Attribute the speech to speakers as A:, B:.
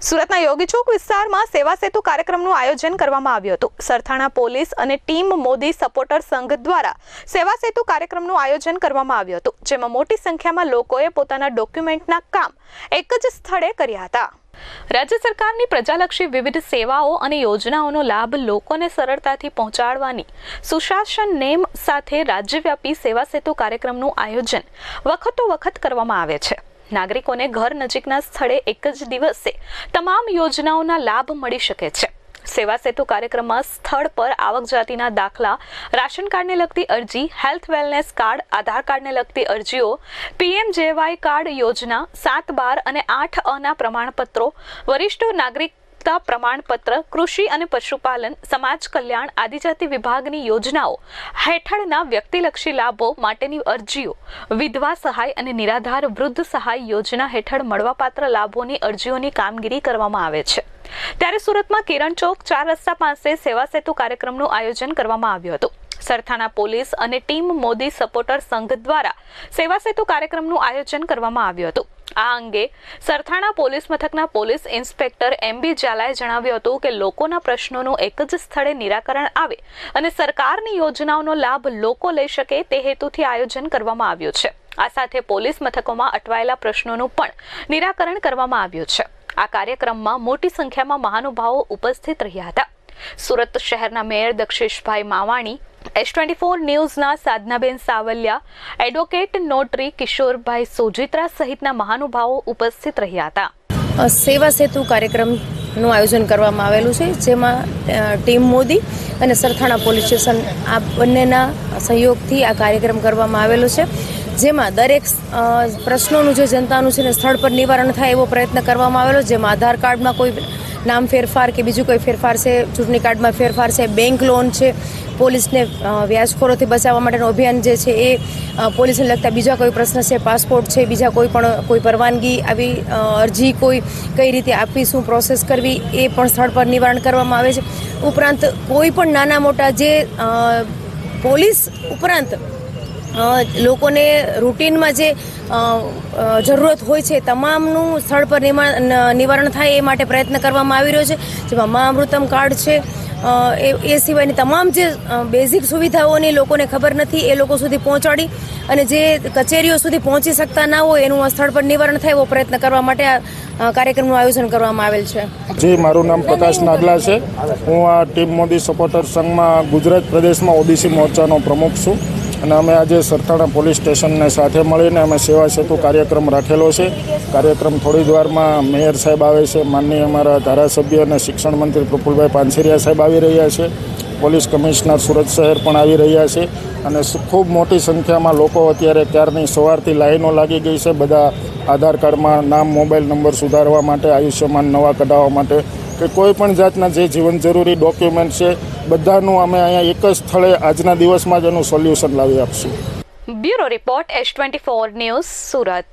A: સુરતના યોગી ચોક વિસ્તારમાં સેવા સેતુ કાર્યક્રમનું આયોજન કરવામાં આવ્યું હતું. સરથાણા પોલીસ અને ટીમ મોદી સપોર્ટર સંઘ દ્વારા સેવા સેતુ કાર્યક્રમનું આયોજન કરવામાં આવ્યું હતું, જેમાં મોટી સંખ્યામાં લોકોએ પોતાના ડોક્યુમેન્ટના કામ એક જ સ્થળે કર્યા હતા. રાજ્ય સરકારની પ્રજાલક્ષી વિવિધ સેવાઓ અને યોજનાઓનો લાભ લોકોને સરળતાથી પહોંચાડવાની સુશાસન નેમ સાથે રાજ્યવ્યાપી સેવા સેતુ કાર્યક્રમનું આયોજન વખતો વખત કરવામાં આવે છે. નાગરિકોને ઘર નજીકના સ્થળે એક જ દિવસે તમામ યોજનાઓના લાભ મળી શકે છે. સેવા સેતુ કાર્યક્રમમાં સ્થળ પર આવક જાતિના દાખલા, રાશન કાર્ડને લગતી અરજી, હેલ્થ વેલનેસ કાર્ડ, આધાર કાર્ડને લગતી અરજીઓ પીએમજેવાય કાર્ડ યોજના, સાત બાર અને આઠ અના પ્રમાણપત્રો, વરિષ્ઠ નાગરિકતા પ્રમાણપત્ર, કૃષિ અને પશુપાલન, સમાજ કલ્યાણ આદિજાતિ વિભાગની યોજનાઓ હેઠળના વ્યક્તિલક્ષી લાભો માટેની અરજીઓ, વિધવા સહાય અને નિરાધાર વૃદ્ધ સહાય યોજના હેઠળ મળવાપાત્ર લાભોની અરજીઓની કામગીરી કરવામાં આવે છે. ત્યારે સુરતમાં કિરણ ચોક ચાર રસ્તા પાસે સેવા સેતુ કાર્યક્રમનું આયોજન કરવામાં આવ્યું હતું. સરથાના પોલીસ અને ટીમ મોદી સપોર્ટર સંઘ દ્વારા સેવા સેતુ કાર્યક્રમનું આયોજન કરવામાં આવ્યું હતું. આ અંગે સરથાણા પોલીસ મથકના પોલીસ ઇન્સ્પેક્ટર એમ બી ઝાલાએ જણાવ્યું હતું કે લોકોના પ્રશ્નોનું એક જ સ્થળે નિરાકરણ આવે અને સરકારની યોજનાઓનો લાભ લોકો લઈ શકે તે હેતુથી આયોજન કરવામાં આવ્યું છે. આ સાથે પોલીસ મથકોમાં અટવાયેલા પ્રશ્નોનું પણ નિરાકરણ કરવામાં આવ્યું છે. આ કાર્યક્રમમાં મોટી સંખ્યામાં મહાનુભાવો ઉપસ્થિત રહ્યા હતા. સુરત શહેરના mayor Daksheshbhai Mavani S twenty four ન્યૂઝના Sadhanaben Savaliya, advocate notary Kishorbhai Sojitra સહિતના મહાનુભાવો ઉપસ્થિત રહ્યા હતા.
B: સેવા સેતુ કાર્યક્રમનું આયોજન કરવામાં આવેલું છે, જેમાં ટીમ મોદી અને સરથાણા પોલીસ સ્ટેશન આ બંનેના સહયોગથી આ કાર્યક્રમ કરવામાં આવેલો છે, જેમાં દરેક પ્રશ્નોનું જે જનતાનું છે ને સ્થળ પર નિવારણ થાય એવો પ્રયત્ન કરવામાં આવેલો, જેમાં આધાર કાર્ડમાં કોઈ નામ ફેરફાર કે બીજું કોઈ ફેરફાર છે? ચૂંટણી કાર્ડમાં ફેરફાર છે? બેંક લોન છે? પોલીસને વ્યાજખોરોથી બચાવવા માટેનું અભિયાન જે છે એ પોલીસને લગતા બીજા કોઈ પ્રશ્ન છે? પાસપોર્ટ છે? બીજા કોઈ પણ, કોઈ પરવાનગી આવી અરજી કોઈ કઈ રીતે આપવી, શું પ્રોસેસ કરવી એ પણ સ્થળ પર નિવારણ કરવામાં આવે છે. ઉપરાંત કોઈ પણ નાના મોટા જે પોલીસ ઉપરાંત લોકોને રૂટીનમાં જે જરૂરત હોય છે, તમામનું સ્થળ પર નિવારણ થાય એ માટે પ્રયત્ન કરવામાં આવી રહ્યો છે. જેમાં મા અમૃતમ કાર્ડ છે એ સિવાયની તમામ જે બેઝિક સુવિધાઓની લોકોને ખબર નથી, એ લોકો સુધી પહોંચાડી અને જે કચેરીઓ સુધી પહોંચી શકતા ના હોય એનું સ્થળ પર નિવારણ થાય એવો પ્રયત્ન કરવા માટે આ કાર્યક્રમનું આયોજન કરવામાં આવેલ છે.
C: જી, મારું નામ પ્રકાશ નાગલા છે. હું આ ટીમ મોદી સપોર્ટર સંઘમાં ગુજરાત પ્રદેશમાં ઓબીસી મોરચાનો પ્રમુખ છું. અને અમે આજે સરથાણા પોલીસ સ્ટેશનને સાથે મળીને અમે સેવા સેતુ કાર્યક્રમ રાખેલો છે. કાર્યક્રમ થોડી જ વારમાં મેયર સાહેબ આવે છે, માનનીય અમારા ધારાસભ્ય અને શિક્ષણ મંત્રી પ્રફુલભાઈ પાનસેરિયા સાહેબ આવી રહ્યા છે. પોલીસ કમિશનર સુરત શહેર પણ આવી રહ્યા છે અને ખૂબ મોટી સંખ્યામાં લોકો અત્યારે ક્યારની સવારથી લાઈનો લાગી ગઈ છે. બધા આધાર કાર્ડમાં નામ, મોબાઈલ નંબર સુધારવા માટે, આયુષ્યમાન નવા કઢાવવા માટે કે કોઈ પણ જાતના જે જીવન જરૂરી ડોક્યુમેન્ટ છે, બધાનું અમે અહીંયા એક જ સ્થળે આજના દિવસમાં જ એનું સોલ્યુશન લાવી આપશું.
A: Bureau report, S twenty four news Surat.